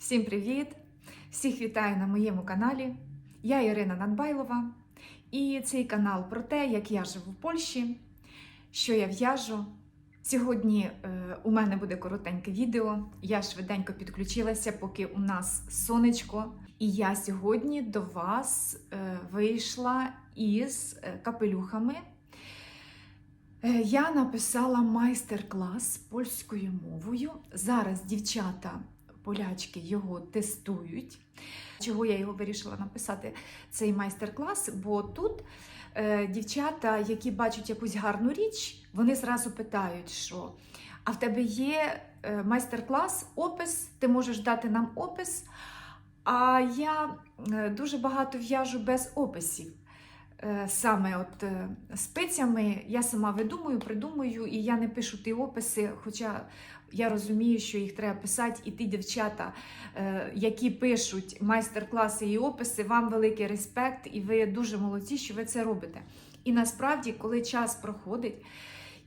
Всім привіт! Всіх вітаю на моєму каналі. Я Ірина Надбайлова, і цей канал про те, як я живу в Польщі, що я в'яжу. Сьогодні е, у мене буде коротеньке відео. Я швиденько підключилася, поки у нас сонечко. І я сьогодні до вас е, вийшла із е, капелюхами. Я написала майстер-клас польською мовою. Зараз дівчата полячки його тестують. Чого я його вирішила написати цей майстер-клас? Бо тут е, дівчата, які бачать якусь гарну річ, вони зразу питають, що а в тебе є е, майстер-клас, опис, ти можеш дати нам опис. А я е, дуже багато в'яжу без описів. Е, Саме от е, спицями я сама видумую, придумую, і я не пишу ті описи, хоча я розумію, що їх треба писати, і ті дівчата, е, які пишуть майстер-класи і описи, вам великий респект, і ви дуже молодці, що ви це робите. І насправді, коли час проходить,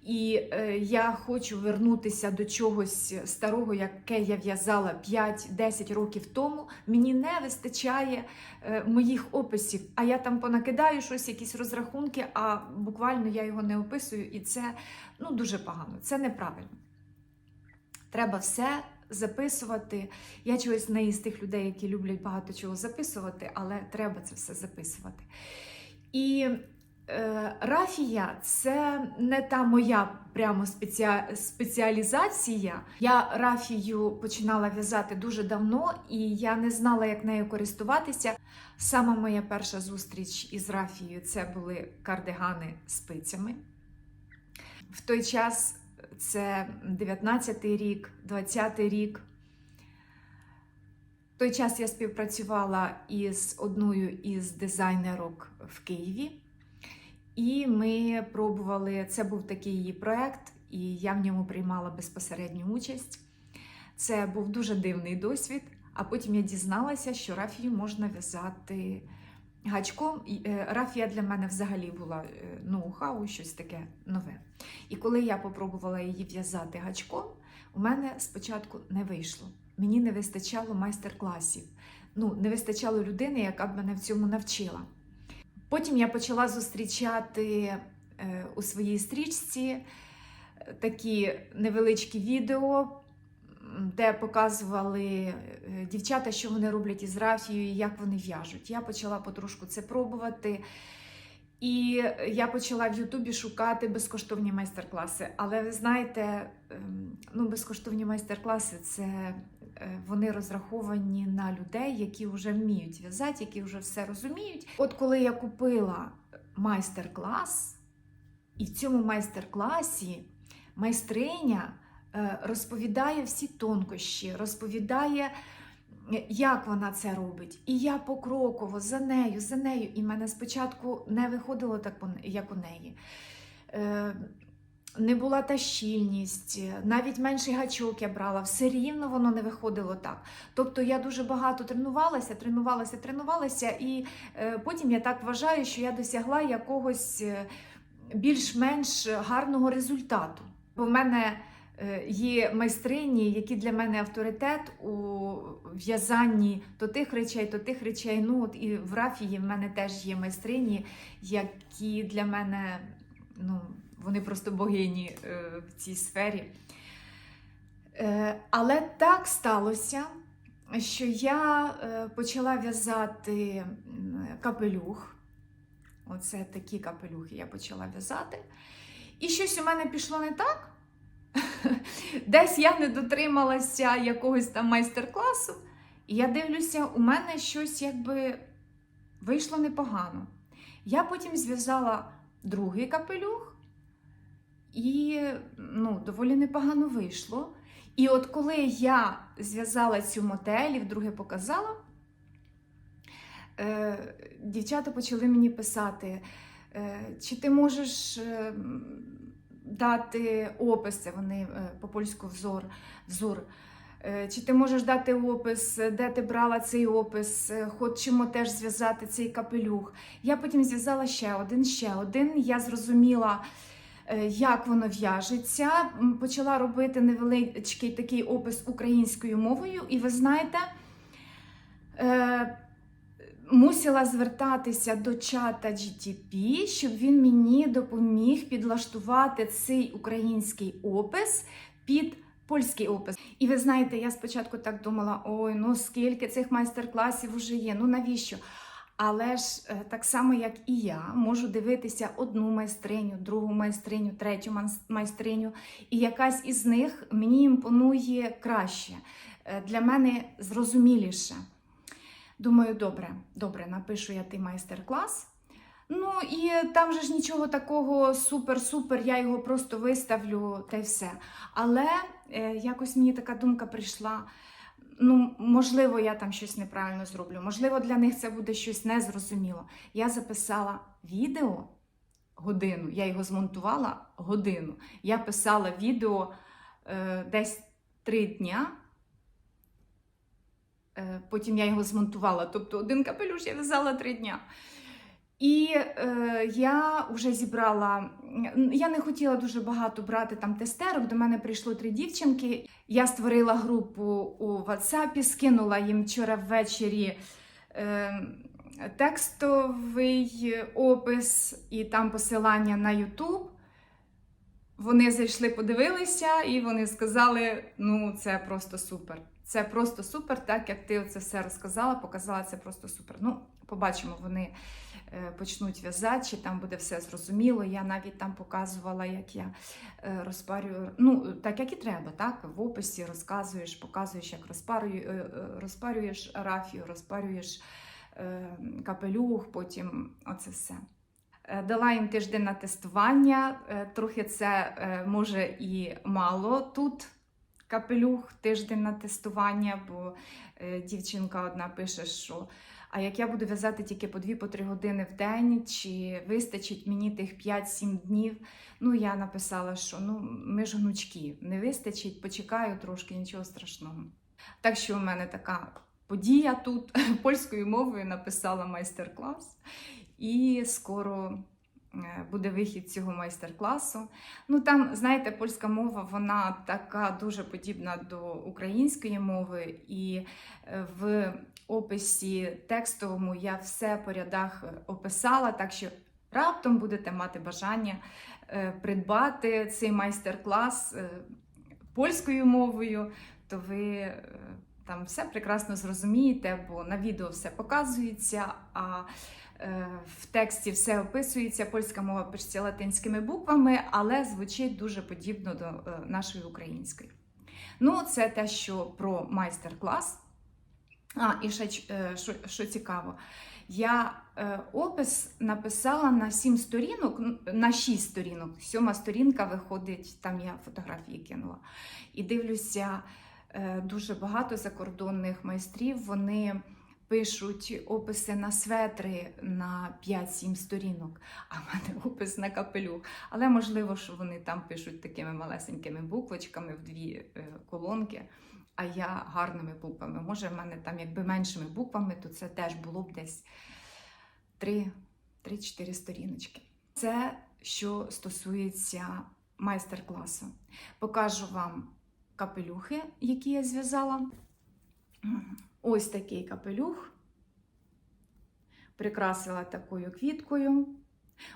і е, я хочу вернутися до чогось старого, яке я в'язала 5-10 років тому, мені не вистачає е, моїх описів. А я там понакидаю щось, якісь розрахунки, а буквально я його не описую, і це ну, дуже погано, це неправильно. Треба все записувати. Я чогось не із тих людей, які люблять багато чого записувати, але треба це все записувати. І рафія це не та моя прямо спеціа... спеціалізація. Я рафію починала в'язати дуже давно, і я не знала, як нею користуватися. Сама моя перша зустріч із рафією це були кардигани спицями. В той час це 19-й рік, 20-й рік. В той час я співпрацювала із одною із дизайнерок в Києві, і ми пробували, це був такий її проєкт, і я в ньому приймала безпосередню участь. Це був дуже дивний досвід, а потім я дізналася, що рафію можна в'язати гачком. Е, Рафія для мене взагалі була е, ноу-хау, щось таке нове. І коли я попробувала її в'язати гачком, у мене спочатку не вийшло. Мені не вистачало майстер-класів. Ну, не вистачало людини, яка б мене в цьому навчила. Потім я почала зустрічати е, у своїй стрічці е, такі невеличкі відео, де показували е, дівчата, що вони роблять із рафією, як вони в'яжуть. Я почала потрошку це пробувати. І я почала в Ютубі шукати безкоштовні майстер-класи. Але ви знаєте, ем, ну, безкоштовні майстер-класи це е, вони розраховані на людей, які вже вміють в'язати, які вже все розуміють. От коли я купила майстер-клас, і в цьому майстер-класі майстриня е, розповідає всі тонкощі, розповідає як вона це робить. І я покроково за нею, за нею. І мене спочатку не виходило так, як у неї. Е, не була та щільність, навіть менший гачок я брала, все рівно воно не виходило так. Тобто я дуже багато тренувалася, тренувалася, тренувалася, і е, потім я так вважаю, що я досягла якогось е, більш-менш гарного результату. Бо в мене Є майстрині, які для мене авторитет у в'язанні то тих речей, то тих речей. Ну от і в рафії в мене теж є майстрині, які для мене ну, вони просто богині е, в цій сфері. Е, Але так сталося, що я е, почала в'язати капелюх. Оце такі капелюхи я почала в'язати. І щось у мене пішло не так. Десь я не дотрималася якогось там майстер-класу, і я дивлюся, у мене щось якби вийшло непогано. Я потім зв'язала другий капелюх, і ну, доволі непогано вийшло. І от коли я зв'язала цю модель і вдруге показала, е, дівчата почали мені писати, е, чи ти можеш. Е, дати описи, вони е, по польську взор, взор. Е, Чи ти можеш дати опис, де ти брала цей опис, Е, хочемо теж зв'язати цей капелюх. Я потім зв'язала ще один, ще один. Я зрозуміла, як воно в'яжеться. Почала робити невеличкий такий опис українською мовою, і ви знаєте, мусила звертатися до чата GTP, щоб він мені допоміг підлаштувати цей український опис під польський опис. І ви знаєте, я спочатку так думала: ой, ну скільки цих майстер-класів вже є, ну навіщо? Але ж е, так само, як і я, можу дивитися одну майстриню, другу майстриню, третю майстриню, і якась із них мені імпонує краще, е, для мене зрозуміліше. Думаю, добре, добре, напишу я той майстер-клас. Ну і там же ж нічого такого супер-супер, я його просто виставлю та й все. Але е, якось мені така думка прийшла. Ну, можливо, я там щось неправильно зроблю, можливо, для них це буде щось незрозуміло. Я записала відео годину, я його змонтувала годину. Я писала відео е, десь три дня. Е, Потім я його змонтувала. Тобто один капелюш я в'язала три дня. І е, я вже зібрала. Я не хотіла дуже багато брати там тестерок. До мене прийшло три дівчинки. Я створила групу у WhatsApp, скинула їм вчора ввечері е, текстовий опис і там посилання на YouTube. Вони зайшли, подивилися, і вони сказали: ну, це просто супер. Це просто супер, так як ти це все розказала, показала, це просто супер. Ну, побачимо, вони е, почнуть в'язати, чи там буде все зрозуміло. Я навіть там показувала, як я е, розпарюю, ну, так як і треба, так? В описі розказуєш, показуєш, як розпарюю, е, розпарюєш рафію, розпарюєш капелюх, потім оце все. Дала їм тиждень на тестування. Трохи це може і мало тут. Капелюх тиждень на тестування, бо е, дівчинка одна пише, що а як я буду в'язати тільки по 2-3 години в день, чи вистачить мені тих 5-7 днів. Ну, я написала, що ну, ми ж гнучки, не вистачить, почекаю трошки, нічого страшного. Так що у мене така подія тут польською мовою написала майстер-клас, і скоро буде вихід цього майстер-класу. Ну там, знаєте, польська мова вона така дуже подібна до української мови, і е, в описі текстовому я все по рядах е, описала, так що раптом будете мати бажання е, придбати цей майстер-клас е, польською мовою, то ви е, там все прекрасно зрозумієте, бо на відео все показується. а Е, В тексті все описується, польська мова пишеться латинськими буквами, але звучить дуже подібно до е, нашої української. Ну, це те, що про майстер-клас. А, і ще е, що, цікаво, я е, опис написала на 7 сторінок, на 6 сторінок. Сьома сторінка виходить, там я фотографії кинула. І дивлюся, дуже багато закордонних майстрів. Вони пишуть описи на светри на 5-7 сторінок, а в мене опис на капелюх. Але можливо, що вони там пишуть такими малесенькими буквочками в дві е, колонки, а я гарними буквами. Може, в мене там якби меншими буквами, то це теж було б десь 3-4 сторіночки. Це що стосується майстер-класу. Покажу вам капелюхи, які я зв'язала. Ось такий капелюх. Прикрасила такою квіткою.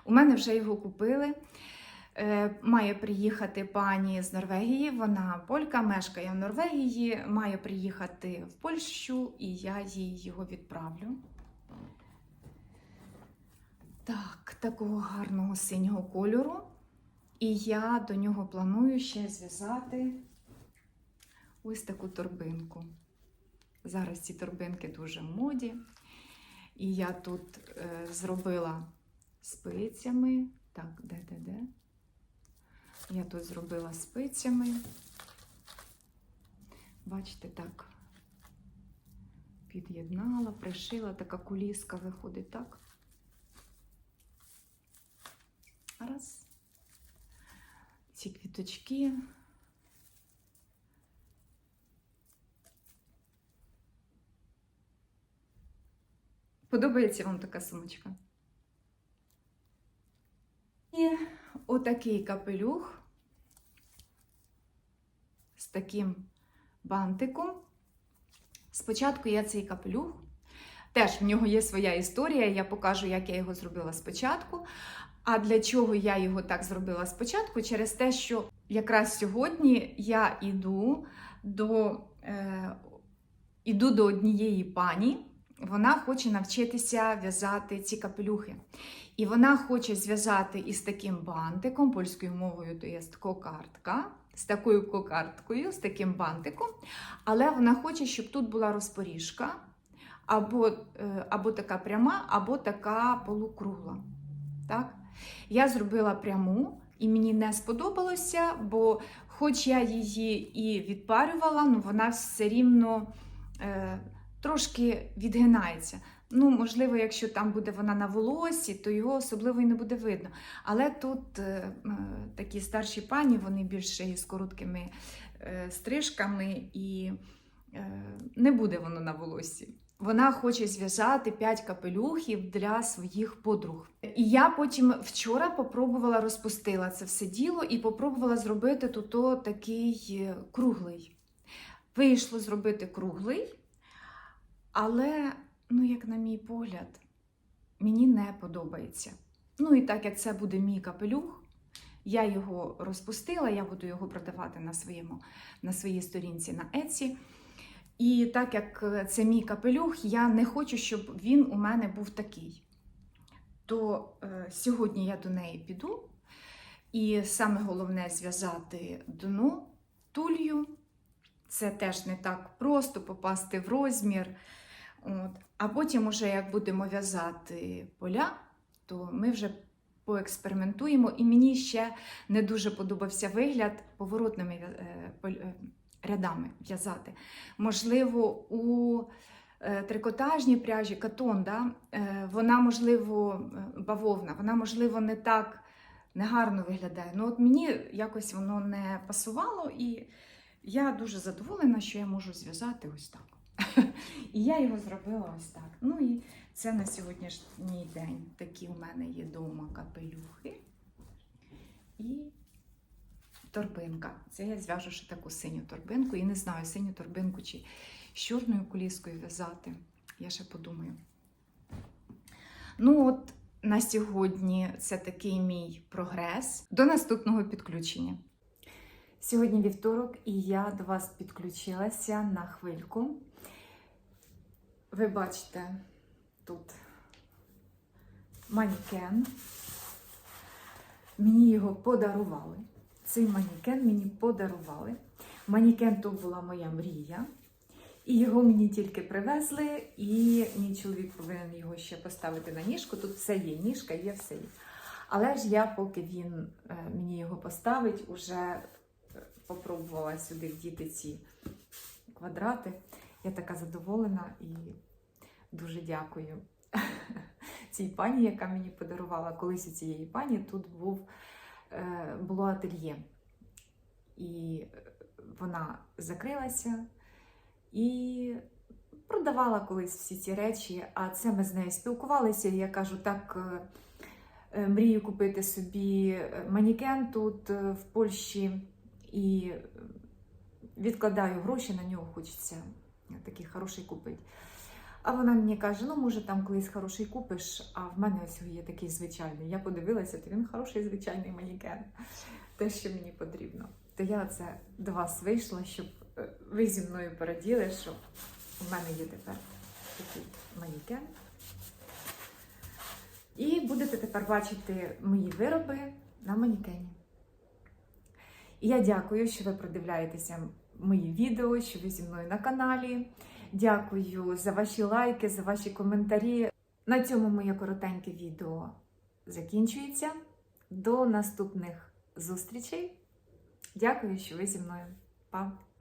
У мене вже його купили. Е, Має приїхати пані з Норвегії. Вона полька, мешкає в Норвегії, має приїхати в Польщу, і я їй його відправлю. Так, такого гарного синього кольору. І я до нього планую ще зв'язати ось таку торбинку. Зараз ці торбинки дуже в моді. І я тут е, зробила спицями. Так, де, де, де? Я тут зробила спицями. Бачите, так. Під'єднала, пришила, така куліска виходить, так? Раз. Ці квіточки. Подобається вам така сумочка? І отакий капелюх з таким бантиком. Спочатку я цей капелюх Теж в нього є своя історія. Я покажу, як я його зробила спочатку. А для чого я його так зробила спочатку? Через те, що якраз сьогодні я йду до, е, іду до однієї пані. Вона хоче навчитися в'язати ці капелюхи. І вона хоче зв'язати із таким бантиком, польською мовою, то є кокартка, з такою кокарткою, з таким бантиком. Але вона хоче, щоб тут була розпоріжка, або, е, або така пряма, або така полукругла. Так? Я зробила пряму, і мені не сподобалося, бо хоч я її і відпарювала, ну вона все рівно е, трошки відгинається. Ну, можливо, якщо там буде вона на волосі, то його особливо і не буде видно. Але тут е, такі старші пані, вони більше із короткими е, стрижками, і е, не буде воно на волосі. Вона хоче зв'язати 5 капелюхів для своїх подруг. І я потім вчора попробувала розпустила це все діло і попробувала зробити тут такий е, круглий. Вийшло зробити круглий, але, ну, як на мій погляд, мені не подобається. Ну і так як це буде мій капелюх, я його розпустила, я буду його продавати на, своєму, на своїй сторінці на Etsy. І так як це мій капелюх, я не хочу, щоб він у мене був такий. То е, сьогодні я до неї піду. І саме головне зв'язати дно тулью. Це теж не так просто попасти в розмір. От. А потім, уже як будемо в'язати поля, то ми вже поекспериментуємо. І мені ще не дуже подобався вигляд поворотними е, е, рядами в'язати. Можливо, у е, трикотажній пряжі катон, да, вона, можливо, бавовна, вона, можливо, не так негарно виглядає. Ну, от мені якось воно не пасувало, і я дуже задоволена, що я можу зв'язати ось так. І я його зробила ось так. Ну і це на сьогоднішній день. Такі у мене є вдома капелюхи. І торбинка. Це я зв'яжу ще таку синю торбинку. І не знаю, синю торбинку чи з чорною коліскою в'язати. Я ще подумаю. Ну, от на сьогодні це такий мій прогрес. До наступного підключення. Сьогодні вівторок, і я до вас підключилася на хвильку. Ви бачите тут манікен. Мені його подарували. Цей манікен мені подарували. Манікен то була моя мрія. І його мені тільки привезли, і мій чоловік повинен його ще поставити на ніжку. Тут все є, ніжка є, все є. Але ж я, поки він е, мені його поставить, уже е, попробувала сюди вдіти ці квадрати. Я така задоволена і дуже дякую цій пані, яка мені подарувала. Колись у цієї пані тут був, е, було ательє. І вона закрилася і продавала колись всі ці речі. А це ми з нею спілкувалися. І я кажу, так е, е, мрію купити собі манікен тут в Польщі і відкладаю гроші на нього, хочеться такий хороший купити. А вона мені каже: ну, може, там колись хороший купиш, а в мене ось є такий звичайний. Я подивилася, то він хороший звичайний манікен. Те, що мені потрібно. То я це до вас вийшла, щоб е, ви зі мною пораділи, що в мене є тепер такий манікен. І будете тепер бачити мої вироби на манікені. І я дякую, що ви продивляєтеся мої відео, що ви зі мною на каналі. Дякую за ваші лайки, за ваші коментарі. На цьому моє коротеньке відео закінчується. До наступних зустрічей. Дякую, що ви зі мною. Па!